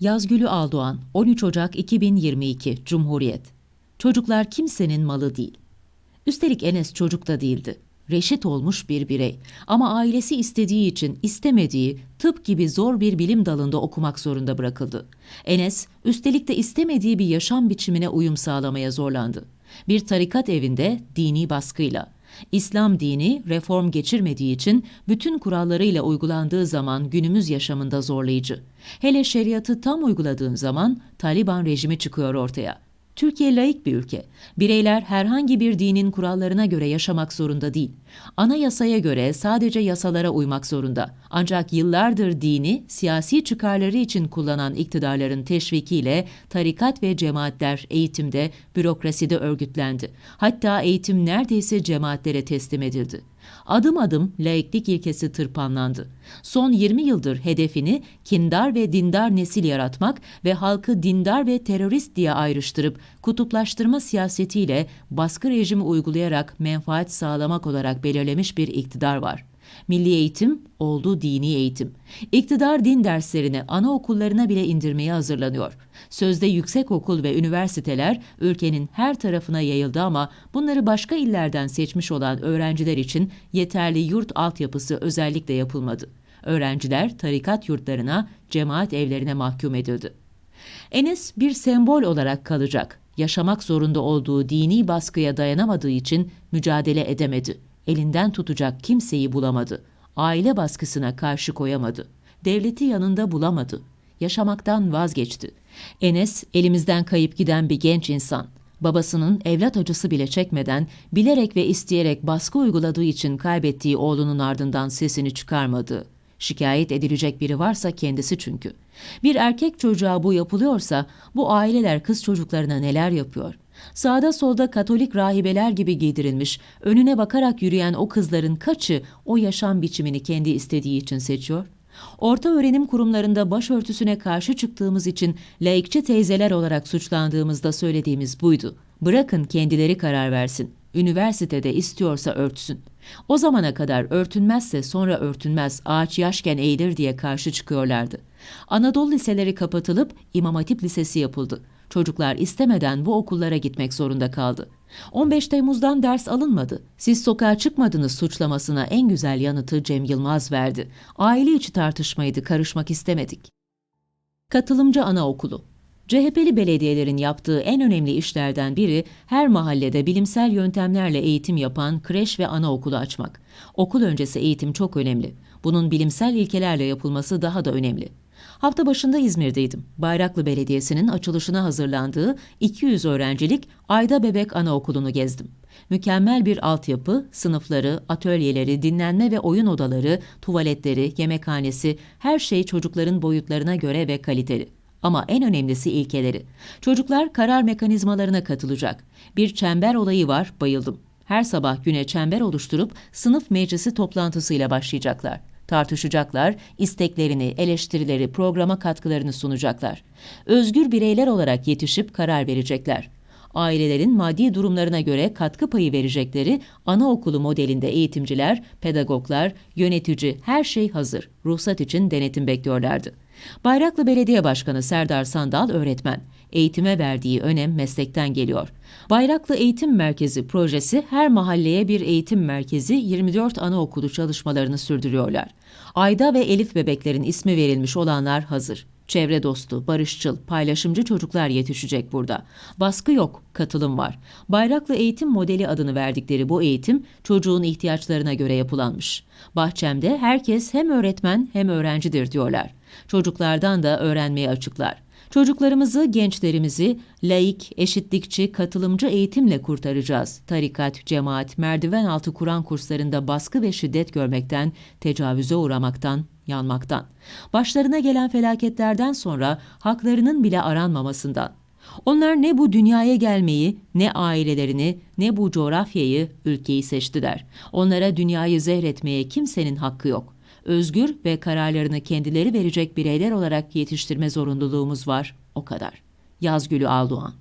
Yazgülü Aldoğan, 13 Ocak 2022, Cumhuriyet. Çocuklar kimsenin malı değil. Üstelik Enes çocuk da değildi. Reşit olmuş bir birey. Ama ailesi istediği için istemediği, tıp gibi zor bir bilim dalında okumak zorunda bırakıldı. Enes, üstelik de istemediği bir yaşam biçimine uyum sağlamaya zorlandı. Bir tarikat evinde dini baskıyla. İslam dini reform geçirmediği için bütün kurallarıyla uygulandığı zaman günümüz yaşamında zorlayıcı. Hele şeriatı tam uyguladığın zaman Taliban rejimi çıkıyor ortaya. Türkiye laik bir ülke. Bireyler herhangi bir dinin kurallarına göre yaşamak zorunda değil. Anayasaya göre sadece yasalara uymak zorunda. Ancak yıllardır dini siyasi çıkarları için kullanan iktidarların teşvikiyle tarikat ve cemaatler eğitimde, bürokraside örgütlendi. Hatta eğitim neredeyse cemaatlere teslim edildi. Adım adım laiklik ilkesi tırpanlandı. Son 20 yıldır hedefini kindar ve dindar nesil yaratmak ve halkı dindar ve terörist diye ayrıştırıp kutuplaştırma siyasetiyle baskı rejimi uygulayarak menfaat sağlamak olarak belirlemiş bir iktidar var. Milli eğitim oldu dini eğitim. İktidar din derslerini anaokullarına bile indirmeye hazırlanıyor. Sözde yüksek okul ve üniversiteler ülkenin her tarafına yayıldı ama bunları başka illerden seçmiş olan öğrenciler için yeterli yurt altyapısı özellikle yapılmadı. Öğrenciler tarikat yurtlarına, cemaat evlerine mahkum edildi. Enes bir sembol olarak kalacak. Yaşamak zorunda olduğu dini baskıya dayanamadığı için mücadele edemedi. Elinden tutacak kimseyi bulamadı. Aile baskısına karşı koyamadı. Devleti yanında bulamadı. Yaşamaktan vazgeçti. Enes elimizden kayıp giden bir genç insan. Babasının evlat acısı bile çekmeden bilerek ve isteyerek baskı uyguladığı için kaybettiği oğlunun ardından sesini çıkarmadı. Şikayet edilecek biri varsa kendisi çünkü. Bir erkek çocuğa bu yapılıyorsa bu aileler kız çocuklarına neler yapıyor? Sağda solda Katolik rahibeler gibi giydirilmiş, önüne bakarak yürüyen o kızların kaçı o yaşam biçimini kendi istediği için seçiyor? Orta öğrenim kurumlarında başörtüsüne karşı çıktığımız için laikçi teyzeler olarak suçlandığımızda söylediğimiz buydu. Bırakın kendileri karar versin. Üniversitede istiyorsa örtsün. O zamana kadar örtünmezse sonra örtünmez, ağaç yaşken eğilir diye karşı çıkıyorlardı. Anadolu liseleri kapatılıp İmam Hatip Lisesi yapıldı. Çocuklar istemeden bu okullara gitmek zorunda kaldı. 15 Temmuz'dan ders alınmadı. Siz sokağa çıkmadınız suçlamasına en güzel yanıtı Cem Yılmaz verdi. Aile içi tartışmaydı, karışmak istemedik. Katılımcı Anaokulu CHP'li belediyelerin yaptığı en önemli işlerden biri her mahallede bilimsel yöntemlerle eğitim yapan kreş ve anaokulu açmak. Okul öncesi eğitim çok önemli. Bunun bilimsel ilkelerle yapılması daha da önemli. Hafta başında İzmir'deydim. Bayraklı Belediyesi'nin açılışına hazırlandığı 200 öğrencilik Ayda Bebek Anaokulu'nu gezdim. Mükemmel bir altyapı, sınıfları, atölyeleri, dinlenme ve oyun odaları, tuvaletleri, yemekhanesi, her şey çocukların boyutlarına göre ve kaliteli. Ama en önemlisi ilkeleri. Çocuklar karar mekanizmalarına katılacak. Bir çember olayı var, bayıldım. Her sabah güne çember oluşturup sınıf meclisi toplantısıyla başlayacaklar. Tartışacaklar, isteklerini, eleştirileri, programa katkılarını sunacaklar. Özgür bireyler olarak yetişip karar verecekler. Ailelerin maddi durumlarına göre katkı payı verecekleri anaokulu modelinde eğitimciler, pedagoglar, yönetici her şey hazır. Ruhsat için denetim bekliyorlardı. Bayraklı Belediye Başkanı Serdar Sandal öğretmen. Eğitime verdiği önem meslekten geliyor. Bayraklı Eğitim Merkezi projesi her mahalleye bir eğitim merkezi 24 anaokulu çalışmalarını sürdürüyorlar. Ayda ve Elif bebeklerin ismi verilmiş olanlar hazır. Çevre dostu, barışçıl, paylaşımcı çocuklar yetişecek burada. Baskı yok, katılım var. Bayraklı eğitim modeli adını verdikleri bu eğitim çocuğun ihtiyaçlarına göre yapılanmış. Bahçemde herkes hem öğretmen hem öğrencidir diyorlar. Çocuklardan da öğrenmeye açıklar. Çocuklarımızı, gençlerimizi laik, eşitlikçi, katılımcı eğitimle kurtaracağız. Tarikat, cemaat, merdiven altı Kur'an kurslarında baskı ve şiddet görmekten, tecavüze uğramaktan, yanmaktan. Başlarına gelen felaketlerden sonra haklarının bile aranmamasından. Onlar ne bu dünyaya gelmeyi, ne ailelerini, ne bu coğrafyayı, ülkeyi seçtiler. Onlara dünyayı zehretmeye kimsenin hakkı yok özgür ve kararlarını kendileri verecek bireyler olarak yetiştirme zorunluluğumuz var, o kadar. Yazgülü Aldoğan